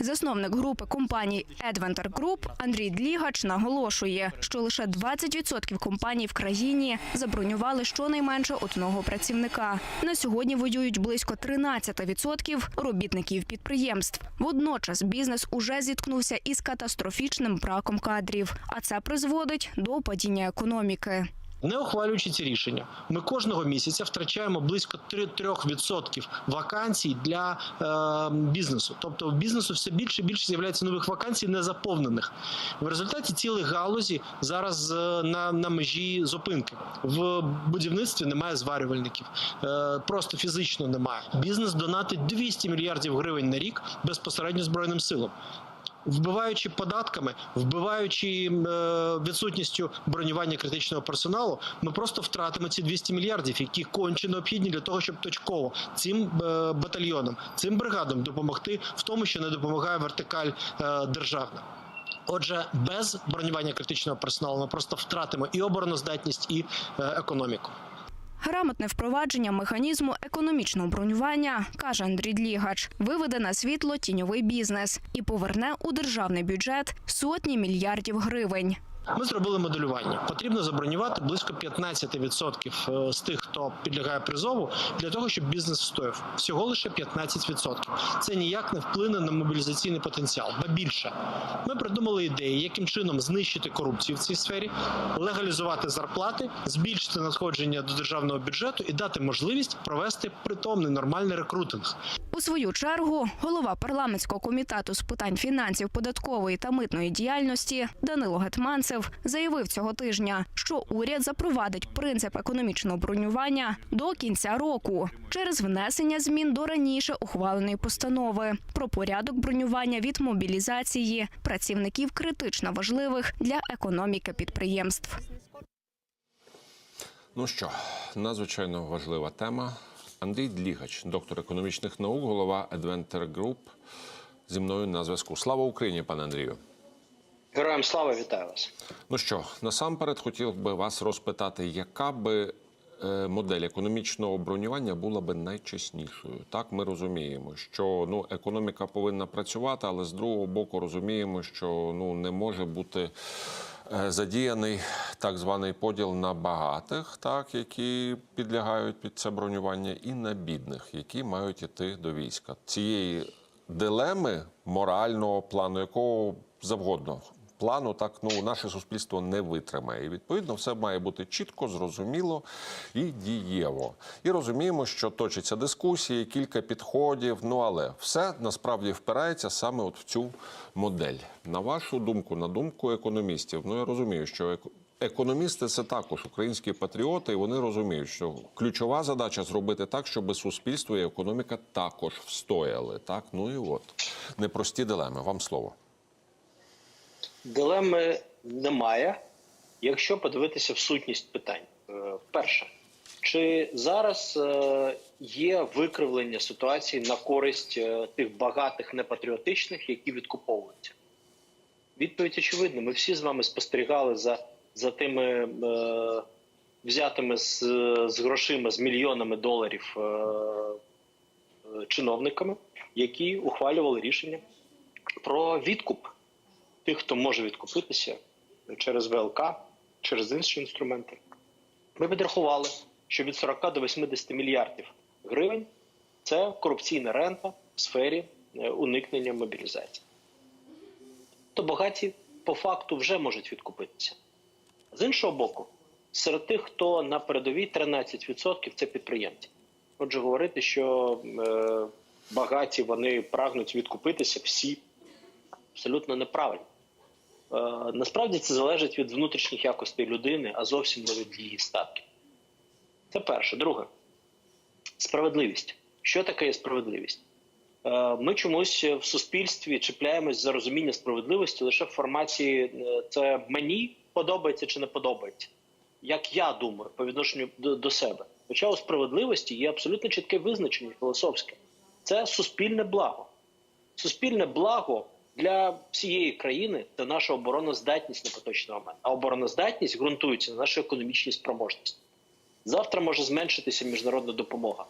Засновник групи компаній Adventure Group Андрій Длігач наголошує, що лише 20% компаній в країні забронювали щонайменше одного працівника. На сьогодні воюють близько 13% робітників підприємств. Водночас бізнес уже зіткнувся із катастрофічним браком кадрів, а це призводить до падіння економіки. Не ухвалюючи ці рішення, ми кожного місяця втрачаємо близько 3% вакансій для е, бізнесу. Тобто, в бізнесу все більше і більше з'являється нових вакансій, незаповнених. В результаті цілі галузі зараз е, на, на межі зупинки. В будівництві немає зварювальників, е, просто фізично немає. Бізнес донатить 200 мільярдів гривень на рік безпосередньо збройним силам. Вбиваючи податками, вбиваючи е, відсутністю бронювання критичного персоналу, ми просто втратимо ці 200 мільярдів, які конче необхідні для того, щоб точково цим е, батальйонам, цим бригадам допомогти в тому, що не допомагає вертикаль е, державна. Отже, без бронювання критичного персоналу ми просто втратимо і обороноздатність, і економіку. Грамотне впровадження механізму економічного бронювання, каже Андрій Длігач, виведе на світло тіньовий бізнес і поверне у державний бюджет сотні мільярдів гривень. Ми зробили моделювання. Потрібно забронювати близько 15% з тих, хто підлягає призову, для того, щоб бізнес встояв. Всього лише 15%. Це ніяк не вплине на мобілізаційний потенціал. Ба більше ми придумали ідеї, яким чином знищити корупцію в цій сфері, легалізувати зарплати, збільшити надходження до державного бюджету і дати можливість провести притомний нормальний рекрутинг. У свою чергу голова парламентського комітету з питань фінансів, податкової та митної діяльності Данило Гетманцев заявив цього тижня, що уряд запровадить принцип економічного бронювання до кінця року через внесення змін до раніше ухваленої постанови про порядок бронювання від мобілізації працівників критично важливих для економіки підприємств. Ну що, надзвичайно важлива тема. Андрій Длігач, доктор економічних наук, голова Adventure Group, зі мною на зв'язку. Слава Україні, пане Андрію. Героям слава вітаю вас. Ну що, насамперед хотів би вас розпитати, яка би е, модель економічного бронювання була би найчеснішою? Так, ми розуміємо, що ну економіка повинна працювати, але з другого боку розуміємо, що ну не може бути. е, Задіяний так званий поділ на багатих, так які підлягають під це бронювання, і на бідних, які мають іти до війська. Цієї дилеми морального плану, якого завгодно плану, так ну наше суспільство не витримає. І відповідно все має бути чітко, зрозуміло і дієво. І розуміємо, що точаться дискусії, кілька підходів. Ну але все насправді впирається саме от в цю модель. На вашу думку, на думку економістів, ну я розумію, що еко- Економісти це також українські патріоти, і вони розуміють, що ключова задача зробити так, щоб суспільство і економіка також встояли. Так, ну і от непрості дилеми. Вам слово. Дилеми немає, якщо подивитися в сутність питань. Е, Перше, чи зараз е, є викривлення ситуації на користь е, тих багатих непатріотичних, які відкуповуються? Відповідь очевидна. Ми всі з вами спостерігали за, за тими е, взятими з, з грошима, з мільйонами доларів е, чиновниками, які ухвалювали рішення про відкуп тих, хто може відкупитися через ВЛК, через інші інструменти. Ми підрахували, що від 40 до 80 мільярдів гривень це корупційна рента в сфері е, уникнення мобілізації. То багаті по факту вже можуть відкупитися. З іншого боку, серед тих, хто на передовій 13% це підприємці. Отже, говорити, що е, багаті вони прагнуть відкупитися всі абсолютно неправильно. Е, насправді це залежить від внутрішніх якостей людини, а зовсім не від її статків. Це перше. Друге, справедливість. Що таке є справедливість? Е, Ми чомусь в суспільстві чіпляємось за розуміння справедливості лише в форматі е, це мені подобається чи не подобається, як я думаю, по відношенню до, до себе. Хоча у справедливості є абсолютно чітке визначення філософське. Це суспільне благо. Суспільне благо для всієї країни це наша обороноздатність на поточний момент. А обороноздатність ґрунтується на нашій економічній спроможності. Завтра може зменшитися міжнародна допомога.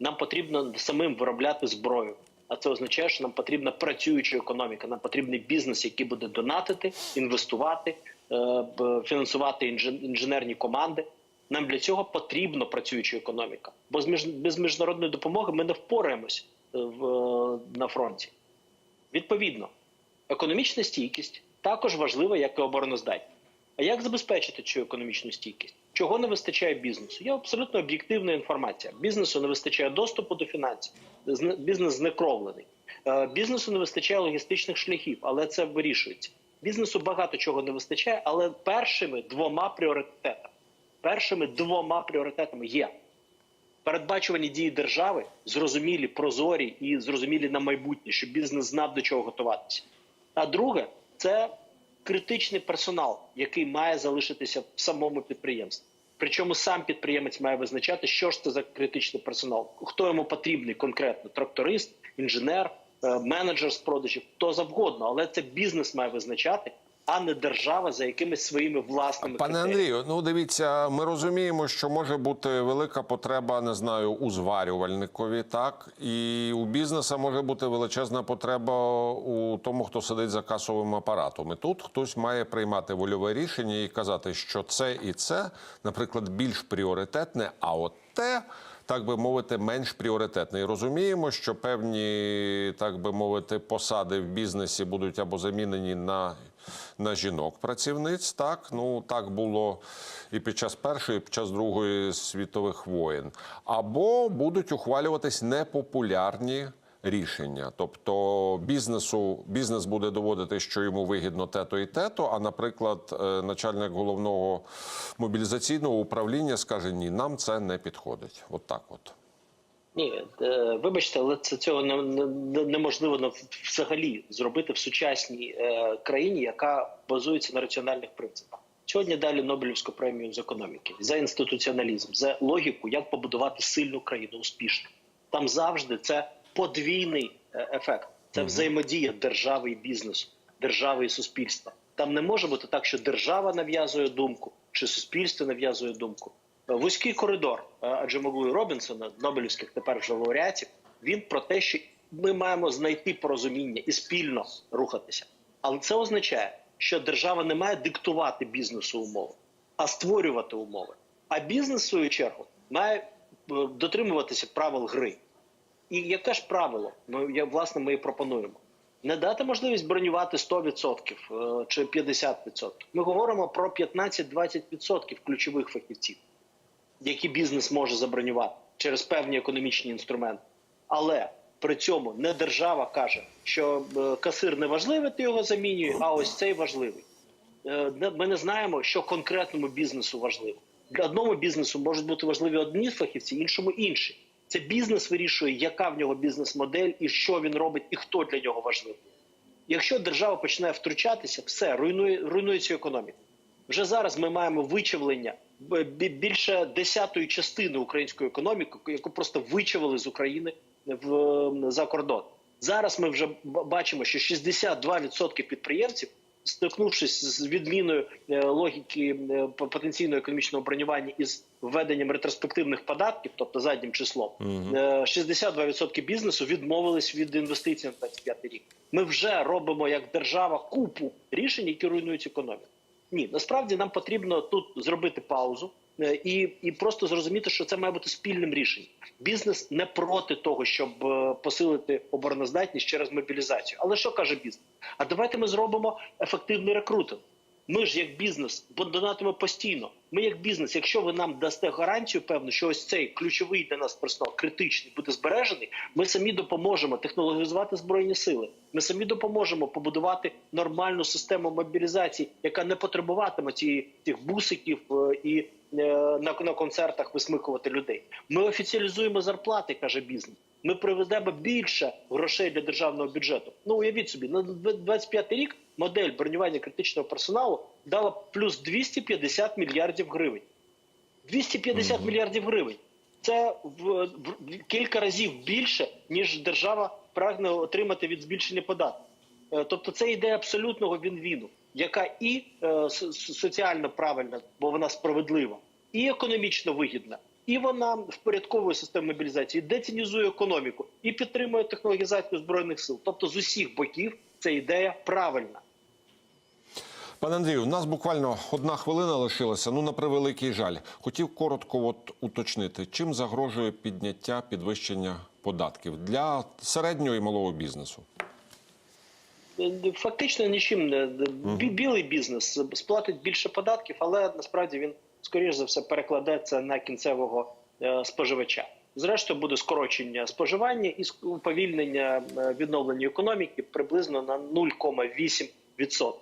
Нам потрібно самим виробляти зброю. А це означає, що нам потрібна працююча економіка. Нам потрібний бізнес, який буде донатити, інвестувати, е, фінансувати інженерні команди. Нам для цього потрібна працююча економіка. Бо без міжнародної допомоги ми не впораємось е, е, на фронті. Відповідно, економічна стійкість також важлива, як і обороноздатність. А як забезпечити цю економічну стійкість? Чого не вистачає бізнесу? Є абсолютно об'єктивна інформація. Бізнесу не вистачає доступу до фінансів. Бізнес знекровлений. Е, Бізнесу не вистачає логістичних шляхів, але це вирішується. Бізнесу багато чого не вистачає, але першими двома пріоритетами, першими двома пріоритетами є передбачувані дії держави, зрозумілі, прозорі і зрозумілі на майбутнє, щоб бізнес знав до чого готуватися. А друге, це критичний персонал, який має залишитися в самому підприємстві. Причому сам підприємець має визначати, що ж це за критичний персонал, хто йому потрібний конкретно: тракторист, інженер, менеджер з продажів, хто завгодно, але це бізнес має визначати, а не держава за якимись своїми власними Пане критеріями. Андрію, ну дивіться, ми розуміємо, що може бути велика потреба, не знаю, у зварювальникові, так і у бізнеса може бути величезна потреба у тому, хто сидить за касовим апаратом. І тут хтось має приймати вольове рішення і казати, що це і це, наприклад, більш пріоритетне, а от те. Так би мовити, менш пріоритетний. Розуміємо, що певні, так би мовити, посади в бізнесі будуть або замінені на на жінок працівниць. Так ну так було і під час першої, і під час другої світових воєн, або будуть ухвалюватись непопулярні. Рішення, тобто бізнесу бізнес буде доводити, що йому вигідно те-то і те-то, А наприклад, е, начальник головного мобілізаційного управління скаже: ні, нам це не підходить. От так от. Ні, е, вибачте, але це цього не, не- взагалі зробити в сучасній е, країні, яка базується на раціональних принципах. Сьогодні далі Нобелівську премію з економіки за інституціоналізм, за логіку, як побудувати сильну країну успішно. Там завжди це подвійний е, ефект. Це взаємодія держави і бізнесу, держави і суспільства. Там не може бути так, що держава нав'язує думку, чи суспільство нав'язує думку. Е, Вузький коридор е, Аджемоглу і Робінсона, Нобелівських тепер вже лауреатів, він про те, що ми маємо знайти порозуміння і спільно рухатися. Але це означає, що держава не має диктувати бізнесу умови, а створювати умови. А бізнес, в свою чергу, має дотримуватися правил гри. І яке ж правило? Ми я власне ми і пропонуємо не дати можливість бронювати 100% е, чи 50%. Ми говоримо про 15-20% ключових фахівців, які бізнес може забронювати через певні економічні інструменти. Але при цьому не держава каже, що е, касир не важливий, ти його замінює, а ось цей важливий. Е, Ми не знаємо, що конкретному бізнесу важливо. Для одному бізнесу можуть бути важливі одні фахівці, іншому інші. Це бізнес вирішує, яка в нього бізнес-модель, і що він робить, і хто для нього важливий. Якщо держава починає втручатися, все руйнує руйнується економіка. Вже зараз ми маємо вичавлення більше десятої частини української економіки, яку просто вичавили з України в за кордон. Зараз ми вже бачимо, що 62% підприємців, стикнувшись з відміною е, логіки е, потенційного економічного бронювання із введенням ретроспективних податків, тобто заднім числом, е, 62% бізнесу відмовились від інвестицій на 25 рік. Ми вже робимо як держава купу рішень, які руйнують економіку. Ні, насправді нам потрібно тут зробити паузу е, і, і просто зрозуміти, що це має бути спільним рішенням. Бізнес не проти того, щоб е, посилити обороноздатність через мобілізацію. Але що каже бізнес? А давайте ми зробимо ефективний рекрутинг. Ми ж як бізнес донатимо постійно. Ми як бізнес, якщо ви нам дасте гарантію, певно, що ось цей ключовий для нас персонал, критичний, буде збережений. Ми самі допоможемо технологізувати збройні сили. Ми самі допоможемо побудувати нормальну систему мобілізації, яка не потребуватиме цієї цих бусиків е, і е, на, на концертах висмикувати людей. Ми офіціалізуємо зарплати, каже бізнес. Ми приведемо більше грошей для державного бюджету. Ну уявіть собі, на 25 рік модель бронювання критичного персоналу дала плюс 250 мільярдів гривень. 250 мільярдів гривень. Це в, в, в кілька разів більше, ніж держава прагне отримати від збільшення податків. Е, Тобто це ідея абсолютного він-віну, яка і е, соціально правильна, бо вона справедлива, і економічно вигідна, і вона впорядковує систему мобілізації, децінізує економіку і підтримує технологізацію збройних сил. Тобто з усіх боків ця ідея правильна. Пане Андрію, у нас буквально одна хвилина лишилася. Ну на превеликий жаль. Хотів коротко от уточнити, чим загрожує підняття підвищення податків для середнього і малого бізнесу. Фактично нічим не білий бізнес сплатить більше податків, але насправді він скоріш за все перекладеться на кінцевого е, споживача. Зрештою, буде скорочення споживання і уповільнення е, відновлення економіки приблизно на 0,8%.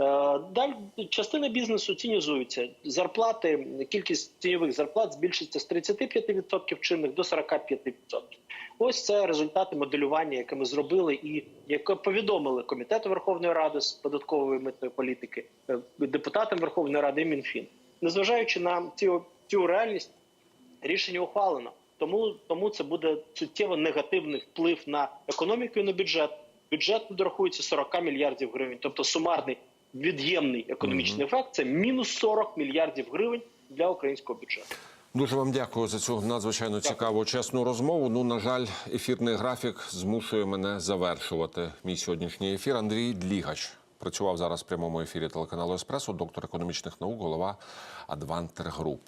Е, Далі частина бізнесу цінізується. Зарплати, кількість тіньових зарплат збільшиться з 35% чинних до 45%. Ось це результати моделювання, яке ми зробили, і яке повідомили комітету Верховної Ради з податкової митної політики, е, депутатам Верховної Ради і Мінфін. Незважаючи на цю, цю реальність, рішення ухвалено. Тому, тому це буде суттєво негативний вплив на економіку і на бюджет. Бюджет дорахується 40 мільярдів гривень, тобто сумарний від'ємний економічний ефект це мінус 40 мільярдів гривень для українського бюджету. Дуже вам дякую за цю надзвичайно цікаву чесну розмову. Ну, на жаль, ефірний графік змушує мене завершувати мій сьогоднішній ефір. Андрій Длігач працював зараз в прямому ефірі телеканалу Еспресо, доктор економічних наук, голова Адвантер Груп.